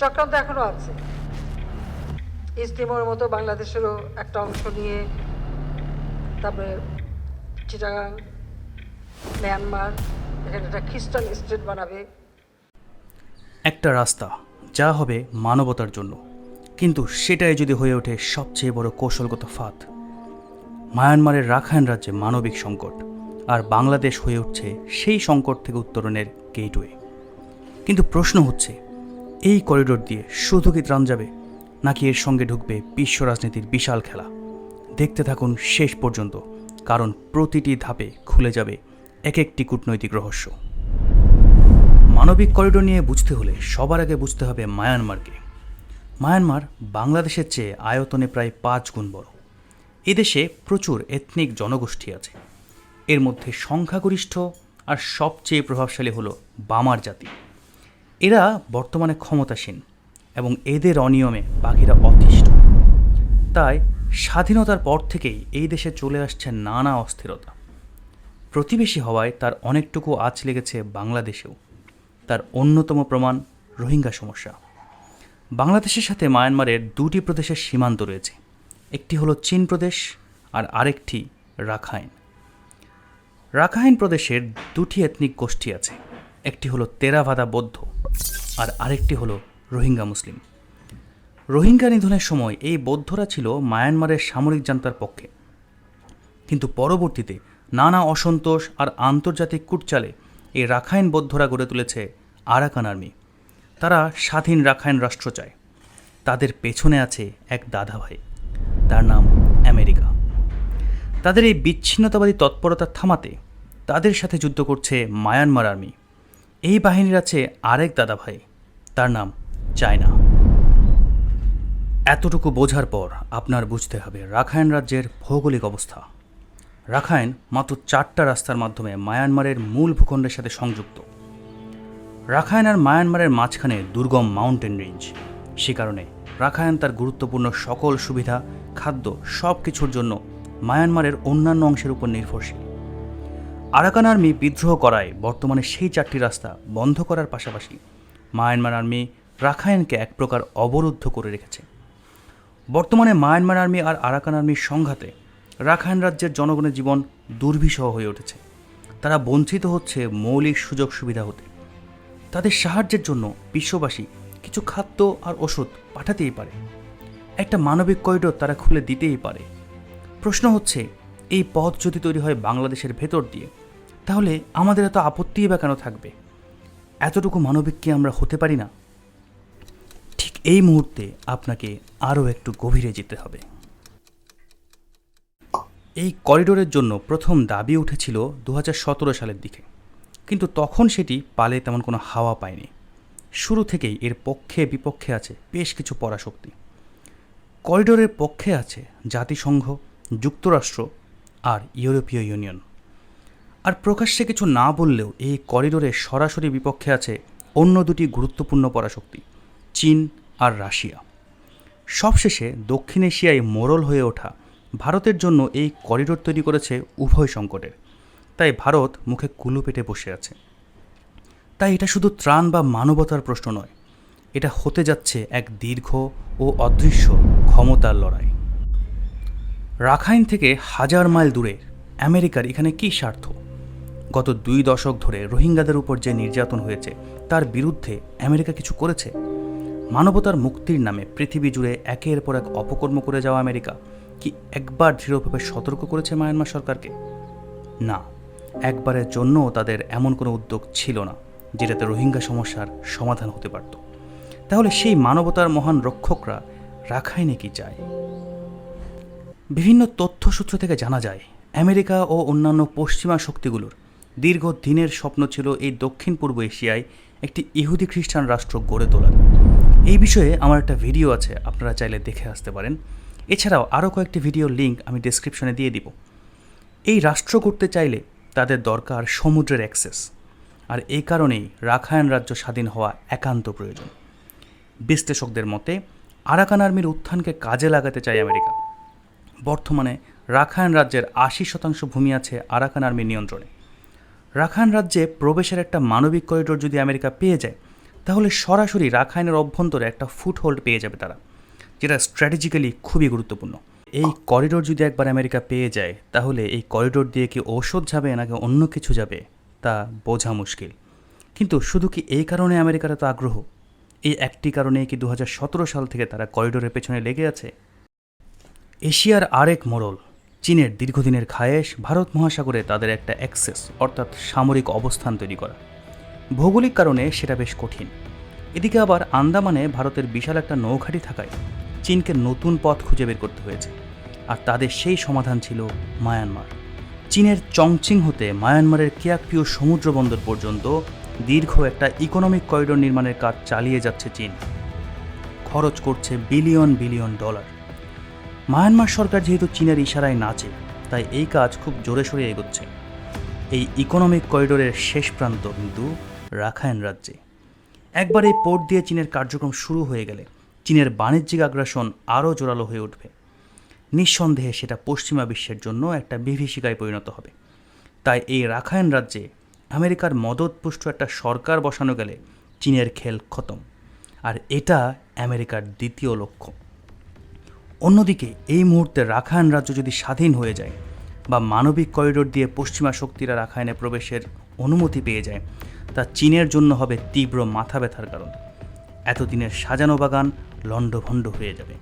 চক্রান্ত এখনও আছে। ইস্ট তিমোরের মতো বাংলাদেশেরও একটা অংশ নিয়ে তারপরে চিটাগাং মিয়ানমার এখানে একটা খ্রিস্টান স্টেট বানাবে। একটা রাস্তা, যা হবে মানবতার জন্য। কিন্তু সেটাই যদি হয়ে ওঠে সবচেয়ে বড় কৌশলগত ফাঁদ। মায়ানমারের রাখাইন রাজ্যে মানবিক সংকট, আর বাংলাদেশ হয়ে উঠছে সেই সংকট থেকে উত্তরণের গেটওয়ে। কিন্তু প্রশ্ন হচ্ছে এই করিডোর দিয়ে শুধু কি ত্রাণ যাবে, নাকি এর সঙ্গে ঢুকবে বিশ্ব রাজনীতির বিশাল খেলা? দেখতে থাকুন শেষ পর্যন্ত, কারণ প্রতিটি ধাপে খুলে যাবে এক একটি কূটনৈতিক রহস্য। মানবিক করিডোর নিয়ে বুঝতে হলে সবার আগে বুঝতে হবে মায়ানমারকে। মায়ানমার বাংলাদেশের চেয়ে আয়তনে প্রায় পাঁচ গুণ বড়। এদেশে প্রচুর এথনিক জনগোষ্ঠী আছে। এর মধ্যে সংখ্যাগরিষ্ঠ আর সবচেয়ে প্রভাবশালী হলো বামার জাতি। এরা বর্তমানে ক্ষমতাসীন এবং এদের অনিয়মে বাকিরা অতিষ্ঠ। তাই স্বাধীনতার পর থেকেই এই দেশে চলে আসছে নানা অস্থিরতা। প্রতিবেশী হওয়ায় তার অনেকটুকু আঁচ লেগেছে বাংলাদেশেও। তার অন্যতম প্রমাণ রোহিঙ্গা সমস্যা। বাংলাদেশের সাথে মায়ানমারের দুটি প্রদেশের সীমান্ত রয়েছে। একটি হলো চীন প্রদেশ আর আরেকটি রাখাইন। রাখাইন প্রদেশের দুটি এথনিক গোষ্ঠী আছে। একটি হলো তেরাভাদা বৌদ্ধ আর আরেকটি হলো রোহিঙ্গা মুসলিম। রোহিঙ্গা নিধনের সময় এই বৌদ্ধরা ছিল মায়ানমারের সামরিক জান্তার পক্ষে। কিন্তু পরবর্তীতে নানা অসন্তোষ আর আন্তর্জাতিক কুটচালে এই রাখাইন বৌদ্ধরা গড়ে তুলেছে আরাকান আর্মি। তারা স্বাধীন রাখাইন রাষ্ট্র চায়। তাদের পেছনে আছে এক দাদা ভাই তার নাম আমেরিকা। তাদের এই বিচ্ছিন্নতাবাদী তৎপরতা থামাতে তাদের সাথে যুদ্ধ করছে মায়ানমার আর্মি। এই বাহিনীর আছে আরেক দাদা ভাই তার নাম চায়না। এতটুকু বোঝার পর আপনার বুঝতে হবে রাখাইন রাজ্যের ভৌগোলিক অবস্থা। রাখাইন মাত্র চারটা রাস্তার মাধ্যমে মায়ানমারের মূল ভূখণ্ডের সাথে সংযুক্ত। রাখাইন আর মায়ানমারের মাঝখানে দুর্গম মাউন্টেন রেঞ্জ। সে কারণে রাখায়ন তার গুরুত্বপূর্ণ সকল সুবিধা, খাদ্য সব কিছুর জন্য মায়ানমারের অন্যান্য অংশের উপর নির্ভরশীল। আরাকান আর্মি বিদ্রোহ করায় বর্তমানে সেই চারটি রাস্তা বন্ধ করার পাশাপাশি মায়ানমার আর্মি রাখাইনকে এক প্রকার অবরুদ্ধ করে রেখেছে। বর্তমানে মায়ানমার আর্মি আর আরাকান আর্মির সংঘাতে রাখাইন রাজ্যের জনগণের জীবন দুর্বিষহ হয়ে উঠেছে। তারা বঞ্চিত হচ্ছে মৌলিক সুযোগ সুবিধা হতে। তাদের সাহায্যের জন্য বিশ্ববাসী কিছু খাদ্য আর ওষুধ পাঠাতেই পারে। একটা মানবিক করিডোর তারা খুলে দিতেই পারে। প্রশ্ন হচ্ছে, এই পথ যদি তৈরি হয় বাংলাদেশের ভেতর দিয়ে, তাহলে আমাদের এত আপত্তিই বা কেন থাকবে? এতটুকু মানবিক কি আমরা হতে পারি না? ঠিক এই মুহূর্তে আপনাকে আরও একটু গভীরে যেতে হবে। এই করিডোরের জন্য প্রথম দাবি উঠেছিল দু হাজার সতেরো সালের দিকে। কিন্তু তখন সেটি পালে তেমন কোনো হাওয়া পায়নি। শুরু থেকেই এর পক্ষে বিপক্ষে আছে বেশ কিছু পরাশক্তি। করিডোরের পক্ষে আছে জাতিসংঘ, যুক্তরাষ্ট্র আর ইউরোপীয় ইউনিয়ন। আর প্রকাশ্যে কিছু না বললেও এই করিডোরের সরাসরি বিপক্ষে আছে অন্য দুটি গুরুত্বপূর্ণ পরাশক্তি, চীন আর রাশিয়া। সবশেষে দক্ষিণ এশিয়ায় মোরল হয়ে ওঠা ভারতের জন্য এই করিডোর তৈরি করেছে উভয় সংকটের। তাই ভারত মুখে কুলু পেটে বসে আছে। তাই এটা শুধু ত্রাণ বা মানবতার প্রশ্ন নয়, এটা হতে যাচ্ছে এক দীর্ঘ ও অদৃশ্য ক্ষমতার লড়াই। রাখাইন থেকে হাজার মাইল দূরে আমেরিকার এখানে কী স্বার্থ? গত দুই দশক ধরে রোহিঙ্গাদের উপর যে নির্যাতন হয়েছে, তার বিরুদ্ধে আমেরিকা কিছু করেছে? মানবতার মুক্তির নামে পৃথিবী জুড়ে একের পর এক অপকর্ম করে যাওয়া আমেরিকা কি একবার দৃঢ়ভাবে সতর্ক করেছে মায়ানমার সরকারকে? না, একবারের জন্যও তাদের এমন কোনো উদ্যোগ ছিল না, যেটাতে রোহিঙ্গা সমস্যার সমাধান হতে পারত। তাহলে সেই মানবতার মহান রক্ষকরা রাখাইনে কি চায়? বিভিন্ন তথ্যসূত্র থেকে জানা যায়, আমেরিকা ও অন্যান্য পশ্চিমা শক্তিগুলোর দীর্ঘ দিনের স্বপ্ন ছিল এই দক্ষিণ পূর্ব এশিয়ায় একটি ইহুদি খ্রিস্টান রাষ্ট্র গড়ে তোলার। এই বিষয়ে আমার একটা ভিডিও আছে, আপনারা চাইলে দেখে আসতে পারেন। এছাড়াও আরও কয়েকটি ভিডিওর লিঙ্ক আমি ডেসক্রিপশনে দিয়ে দিব। এই রাষ্ট্র করতে চাইলে তাদের দরকার সমুদ্রের অ্যাক্সেস, আর এই কারণেই রাখায়ন রাজ্য স্বাধীন হওয়া একান্ত প্রয়োজন। বিশ্লেষকদের মতে, আরাকান আর্মির উত্থানকে কাজে লাগাতে চায় আমেরিকা। বর্তমানে রাখায়ন রাজ্যের আশি শতাংশ ভূমি আছে আরাকান আর্মির নিয়ন্ত্রণে। রাখাইন রাজ্যে প্রবেশের একটা মানবিক করিডোর যদি আমেরিকা পেয়ে যায়, তাহলে সরাসরি রাখাইনের অভ্যন্তরে একটা ফুটহোল্ড পেয়ে যাবে তারা, যেটা স্ট্র্যাটেজিক্যালি খুবই গুরুত্বপূর্ণ। এই করিডোর যদি একবার আমেরিকা পেয়ে যায়, তাহলে এই করিডোর দিয়ে কি ঔষধ যাবে নাকি অন্য কিছু যাবে, তা বোঝা মুশকিল। কিন্তু শুধু কি এই কারণে আমেরিকার এত আগ্রহ? এই একটি কারণে কি দু হাজার সতেরো সাল থেকে তারা করিডোরের পেছনে লেগে আছে? এশিয়ার আরেক মোড়ল চীনের দীর্ঘদিনের খায়েশ ভারত মহাসাগরে তাদের একটা অ্যাক্সেস, অর্থাৎ সামরিক অবস্থান তৈরি করা। ভৌগোলিক কারণে সেটা বেশ কঠিন। এদিকে আবার আন্দামানে ভারতের বিশাল একটা নৌঘাটি থাকায় চীনকে নতুন পথ খুঁজে বের করতে হয়েছে। আর তাদের সেই সমাধান ছিল মায়ানমার। চীনের চংচিং হতে মায়ানমারের কিয়াকপিও সমুদ্র বন্দর পর্যন্ত দীর্ঘ একটা ইকোনমিক করিডোর নির্মাণের কাজ চালিয়ে যাচ্ছে চীন। খরচ করছে বিলিয়ন বিলিয়ন ডলার। মায়ানমার সরকার যেহেতু চীনের ইশারায় নাচে, তাই এই কাজ খুব জোরে সোরে এগোচ্ছে। এই ইকোনমিক করিডোরের শেষ প্রান্ত কিন্তু রাখাইন রাজ্যে। একবার এই পোর্ট দিয়ে চীনের কার্যক্রম শুরু হয়ে গেলে চীনের বাণিজ্যিক আগ্রাসন আরও জোরালো হয়ে উঠবে। নিঃসন্দেহে সেটা পশ্চিমা বিশ্বের জন্য একটা বিভীষিকায় পরিণত হবে। তাই এই রাখাইন রাজ্যে আমেরিকার মদতপুষ্ট একটা সরকার বসানো গেলে চীনের খেল খতম। আর এটা আমেরিকার দ্বিতীয় লক্ষ্য। অন্যদিকে, এই মুহূর্তে রাখাইন রাজ্য যদি স্বাধীন হয়ে যায় বা মানবিক করিডোর দিয়ে পশ্চিমা শক্তিরা রাখাইনে প্রবেশের অনুমতি পেয়ে যায়, তা চীনের জন্য হবে তীব্র মাথা ব্যথার কারণ। এতদিনের সাজানো বাগান লণ্ডভণ্ড হয়ে যাবে।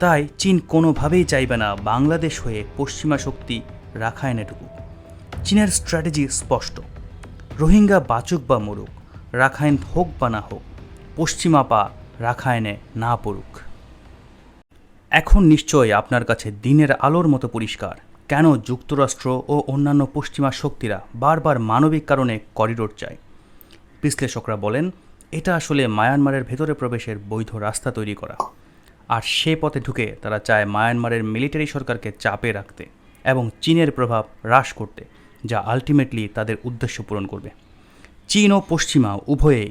তাই চীন কোনোভাবেই চাইবে না বাংলাদেশ হয়ে পশ্চিমা শক্তি রাখাইনে ঢুকুক। চীনের স্ট্র্যাটেজি স্পষ্ট। রোহিঙ্গা বাচুক বা মরুক, রাখাইন হোক বা না হোক, পশ্চিমা পা রাখায়নে না পড়ুক। এখন নিশ্চয়ই আপনার কাছে দিনের আলোর মতো পরিষ্কার। কেন যুক্তরাষ্ট্র ও অন্যান্য পশ্চিমা শক্তিরা বারবার মানবিক কারণে করিডোর চায়? বিশ্লেষকরা বলেন, এটা আসলে মায়ানমারের ভেতরে প্রবেশের বৈধ রাস্তা তৈরি করা। আর সে পথে ঢুকে তারা চায় মায়ানমারের মিলিটারি সরকারকে চাপে রাখতে এবং চীনের প্রভাব হ্রাস করতে, যা আলটিমেটলি তাদের উদ্দেশ্য পূরণ করবে। চীন ও পশ্চিমা উভয়েই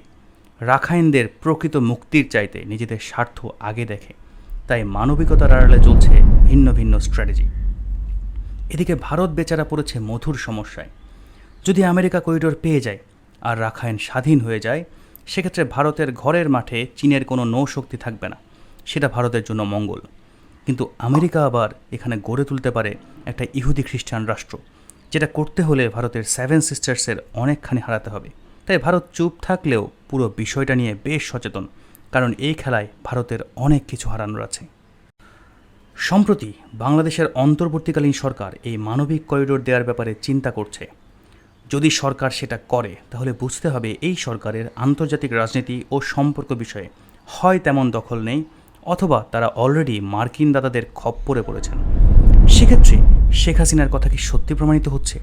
রাখাইনদের প্রকৃত মুক্তির চাইতে নিজেদের স্বার্থ আগে দেখে। তাই মানবিকতার আড়ালে চলছে ভিন্ন ভিন্ন স্ট্র্যাটেজি এদিকে ভারত বেচারা পড়েছে মধুর সমস্যায়। যদি আমেরিকা করিডোর পেয়ে যায় আর রাখাইন স্বাধীন হয়ে যায়, সেক্ষেত্রে ভারতের ঘরের মাঠে চীনের কোনো নৌশক্তি থাকবে না। সেটা ভারতের জন্য মঙ্গল। কিন্তু আমেরিকা আবার এখানে গড়ে তুলতে পারে একটা ইহুদি খ্রিস্টান রাষ্ট্র, যেটা করতে হলে ভারতের সেভেন সিস্টার্সের অনেকখানি হারাতে হবে। তাই ভারত চুপ থাকলেও পুরো বিষয়টা নিয়ে বেশ সচেতন। কারণ এই খেলায় ভারতের অনেক কিছু হারানোর আছে। সম্প্রতি বাংলাদেশের অন্তর্বর্তীকালীন সরকার এই মানবিক করিডোর দেওয়ার ব্যাপারে চিন্তা করছে। যদি সরকার সেটা করে, তাহলে বুঝতে হবে এই সরকারের আন্তর্জাতিক রাজনীতি ও সম্পর্ক বিষয়ে হয় তেমন দখল নেই, অথবা তারা অলরেডি মার্কিন দাদাদের খপ্পরে পড়েছেন। সেক্ষেত্রে শেখ হাসিনার কথা কি সত্যি প্রমাণিত হচ্ছে?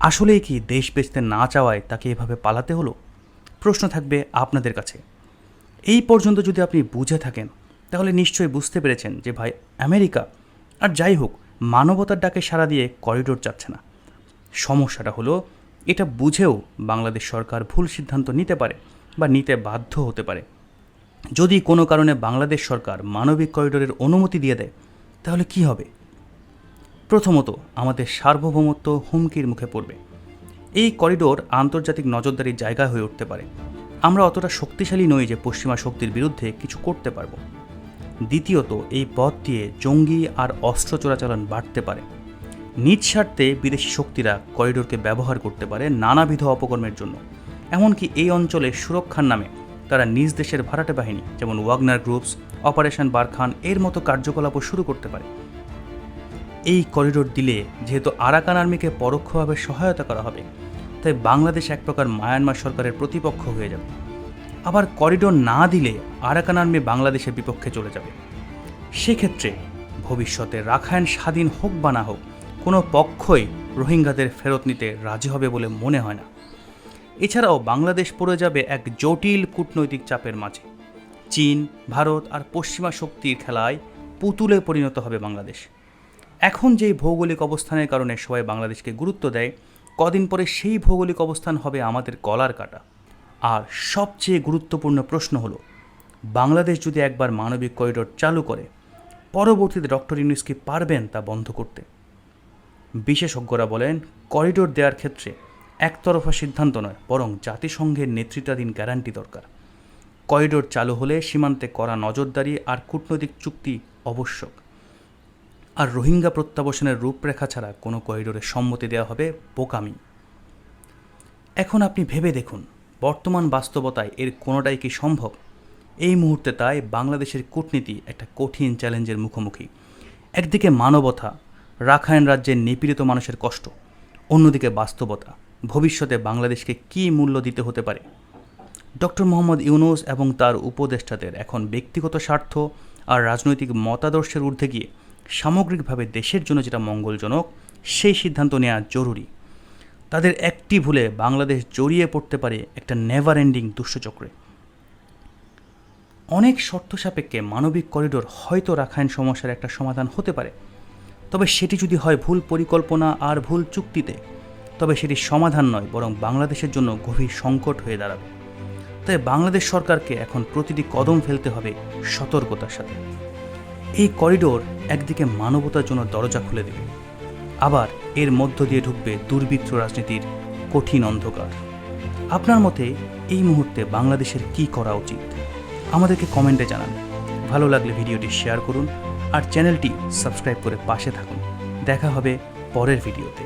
আসলেই কি দেশ বেচতে না চাওয়ায় তাকে এভাবে পালাতে হলো? প্রশ্ন থাকবে আপনাদের কাছে। এই পর্যন্ত যদি আপনি বুঝে থাকেন, তাহলে নিশ্চয়ই বুঝতে পেরেছেন যে ভাই, আমেরিকা, আর যাই হোক, মানবতার ডাকে সাড়া দিয়ে করিডোর যাচ্ছে না। সমস্যাটা হলো, এটা বুঝেও বাংলাদেশ সরকার ভুল সিদ্ধান্ত নিতে পারে বা নিতে বাধ্য হতে পারে। যদি কোনো কারণে বাংলাদেশ সরকার মানবিক করিডোরের অনুমতি দিয়ে দেয়, তাহলে কি হবে? প্রথমত, আমাদের সার্বভৌমত্ব হুমকির মুখে পড়বে। এই করিডোর আন্তর্জাতিক নজরদারির জায়গা হয়ে উঠতে পারে। আমরা অতটা শক্তিশালী নই যে পশ্চিমা শক্তির বিরুদ্ধে কিছু করতে পারব। দ্বিতীয়ত, এই পথ দিয়ে জঙ্গি আর অস্ত্র চোরাচালান বাড়তে পারে। নিজ স্বার্থে বিদেশি শক্তিরা করিডোরকে ব্যবহার করতে পারে নানাবিধ অপকর্মের জন্য। এমনকি এই অঞ্চলে সুরক্ষার নামে তারা নিজ দেশের ভাড়াটে বাহিনী, যেমন ওয়াগনার গ্রুপস, অপারেশন বারখান, এর মতো কার্যকলাপও শুরু করতে পারে। এই করিডোর দিলে যেহেতু আরাকান আর্মিকে পরোক্ষভাবে সহায়তা করা হবে তাই বাংলাদেশ এক প্রকার মায়ানমার সরকারের প্রতিপক্ষ হয়ে যাবে। আবার করিডোর না দিলে আরাকান আর্মি বাংলাদেশের বিপক্ষে চলে যাবে। সেক্ষেত্রে ভবিষ্যতে রাখায়ন স্বাধীন হোক বা না হোক, কোনো পক্ষই রোহিঙ্গাদের ফেরত নিতে রাজি হবে বলে মনে হয় না। এছাড়াও বাংলাদেশ পড়ে যাবে এক জটিল কূটনৈতিক চাপের মাঝে। চীন, ভারত আর পশ্চিমা শক্তির খেলায় পুতুলে পরিণত হবে বাংলাদেশ। এখন যেই ভৌগোলিক অবস্থানের কারণে সবাই বাংলাদেশকে গুরুত্ব দেয় কদিন পরে সেই ভৌগোলিক অবস্থান হবে আমাদের গলার কাটা। আর সবচেয়ে গুরুত্বপূর্ণ প্রশ্ন হলো, বাংলাদেশ যদি একবার মানবিক করিডোর চালু করে, পরবর্তীতে ডক্টর ইউনুস কি পারবেন তা বন্ধ করতে? বিশেষজ্ঞরা বলেন করিডোর দেওয়ার ক্ষেত্রে একতরফা সিদ্ধান্ত নয়, বরং জাতিসংঘের নেতৃত্বাধীন গ্যারান্টি দরকার। করিডোর চালু হলে সীমান্তে করা নজরদারি আর কূটনৈতিক চুক্তি আবশ্যক। আর রোহিঙ্গা প্রত্যাবাসনের রূপরেখা ছাড়া কোনো করিডোরে সম্মতি দেওয়া হবে বোকামি। এখন আপনি ভেবে দেখুন, বর্তমান বাস্তবতায় এর কোনোটাই কি সম্ভব? এই মুহূর্তে তাই বাংলাদেশের কূটনীতি একটা কঠিন চ্যালেঞ্জের মুখোমুখি। একদিকে মানবতা, রাখাইন রাজ্যের নিপীড়িত মানুষের কষ্ট, অন্যদিকে বাস্তবতা, ভবিষ্যতে বাংলাদেশকে কী মূল্য দিতে হতে পারে? ডক্টর মোহাম্মদ ইউনুস এবং তার উপদেষ্টাদের এখন ব্যক্তিগত স্বার্থ আর রাজনৈতিক মতাদর্শের ঊর্ধ্বে গিয়ে সামগ্রিকভাবে দেশের জন্য যেটা মঙ্গলজনক, সেই সিদ্ধান্ত নেওয়া জরুরি। তাদের একটি ভুলে বাংলাদেশ জড়িয়ে পড়তে পারে একটা নেভার এন্ডিং দুষ্টচক্রে অনেক শর্ত সাপেক্ষে মানবিক করিডোর হয়তো রাখাইন সমস্যার একটা সমাধান হতে পারে। তবে সেটি যদি হয় ভুল পরিকল্পনা আর ভুল চুক্তিতে, তবে সেটি সমাধান নয়, বরং বাংলাদেশের জন্য গভীর সংকট হয়ে দাঁড়াবে। তাই বাংলাদেশ সরকারকে এখন প্রতিটি কদম ফেলতে হবে সতর্কতার সাথে। এই করিডোর একদিকে মানবতার জন্য দরজা খুলে দেবে, আবার এর মধ্য দিয়ে ঢুকবে দুর্বৃত্ত রাজনীতির কঠিন অন্ধকার। আপনার মতে এই মুহূর্তে বাংলাদেশের কি করা উচিত? আমাদেরকে কমেন্টে জানান। ভালো লাগলে ভিডিওটি শেয়ার করুন আর চ্যানেলটি সাবস্ক্রাইব করে পাশে থাকুন। দেখা হবে পরের ভিডিওতে।